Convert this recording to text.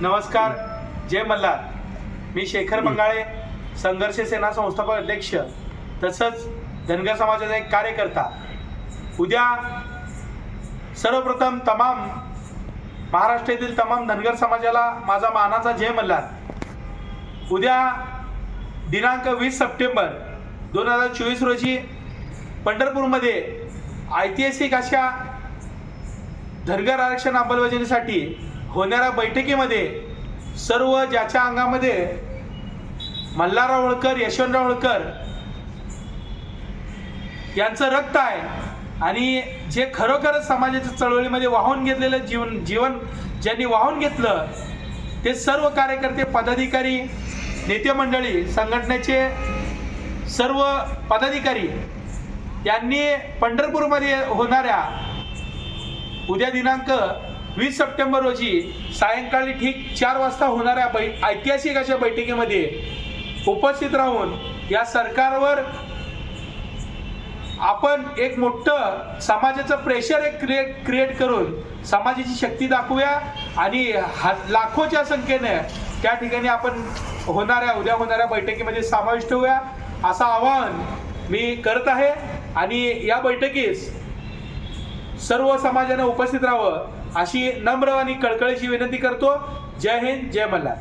नमस्कार जय मल्हार. मी शेखर बंगाळे संघर्ष सेना संस्थापक अध्यक्ष तसंच धनगर समाजाचा एक कार्यकर्ता. उद्या सर्वप्रथम तमाम महाराष्ट्रातील तमाम धनगर समाजाला माझा मानाचा जय मल्हार. उद्या दिनांक वीस सप्टेंबर दोन हजार चोवीस रोजी पंढरपूरमध्ये ऐतिहासिक अशा धनगर आरक्षण अंमलबजावणीसाठी होणाऱ्या बैठकीमध्ये सर्व ज्याच्या अंगामध्ये मल्हारराव होळकर यशवंतराव होळकर यांचं रक्त आहे आणि जे खरोखरच समाजाच्या चळवळीमध्ये वाहून घेतलेलं जीवन जीवन ज्यांनी वाहून घेतलं ते सर्व कार्यकर्ते पदाधिकारी नेते मंडळी संघटनेचे सर्व पदाधिकारी यांनी पंढरपूरमध्ये होणाऱ्या उद्या दिनांक वीस सप्टेंबर रोजी सायंकाळी ठीक चार वाजता होणाऱ्या बै ऐतिहासिक अशा बैठकीमध्ये उपस्थित राहून या सरकारवर आपण एक मोठं समाजाचं प्रेशर एक क्रिएट क्रिएट करून समाजाची शक्ती दाखवूया आणि हा लाखोच्या संख्येने त्या ठिकाणी आपण होणाऱ्या उद्या होणाऱ्या बैठकीमध्ये समाविष्ट होऊया असं आवाहन मी करत आहे. आणि या बैठकीस सर्व समाजाने उपस्थित राहावं अशी नम्र आणि कळकळीची विनंती करतो. जय हिंद जय मल्हार.